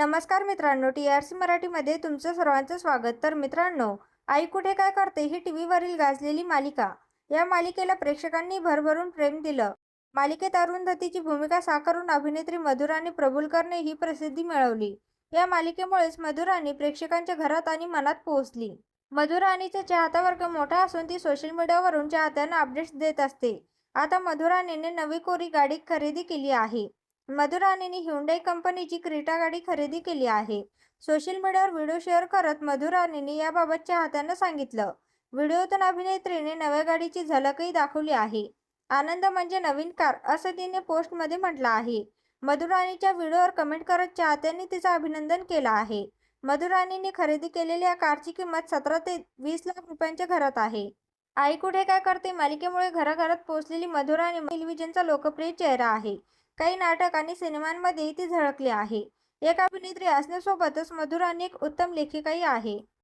नमस्कार मित्रांनो T R C मराठीमध्ये तुमचं सर्वांचं स्वागत. तर मित्रांनो आई कुठे काय करते ही टी व्हीवरील गाजलेली मालिका. या मालिकेला प्रेक्षकांनी भरभरून प्रेम दिलं. मालिकेत अरुंधतीची भूमिका साकारून अभिनेत्री मधुराणी प्रभुलकरने ही प्रसिद्धी मिळवली. या मालिकेमुळेच मधुराणी प्रेक्षकांच्या घरात आणि मनात पोहोचली. मधुराणीचा चाहता वर्ग मोठा असून ती सोशल मीडियावरून चाहत्यांना अपडेट्स देत असते. आता मधुराणीने नवी कोरी गाडी खरेदी केली आहे. मधुराणीने ह्युंडाई कंपनीची क्रीटा गाडी खरेदी केली आहे. सोशल मीडियावर व्हिडिओ शेअर करत मधुराणीने याबाबत चाहत्यांना सांगितलं. व्हिडिओतून अभिनेत्रीने नव्या गाडीची झलकही दाखवली आहे. आनंद म्हणजे नवीन कार असं तिने पोस्टमध्ये म्हटलं आहे. मधुराणीच्या व्हिडिओवर कमेंट करत चाहत्यांनी तिचं अभिनंदन केलं आहे. मधुराणीने खरेदी केलेल्या या कारची किंमत सतरा ते वीस लाख रुपयांच्या घरात आहे. आई कुठे काय करते? मालिकेमुळे घराघरात पोहोचलेली मधुराणी टेलिव्हिजनचा लोकप्रिय चेहरा आहे. काही नाटक आणि सिनेमांमध्येही ती झळकली आहे. एक अभिनेत्री असण्यासोबतच मधुर एक उत्तम लेखिकाही आहे.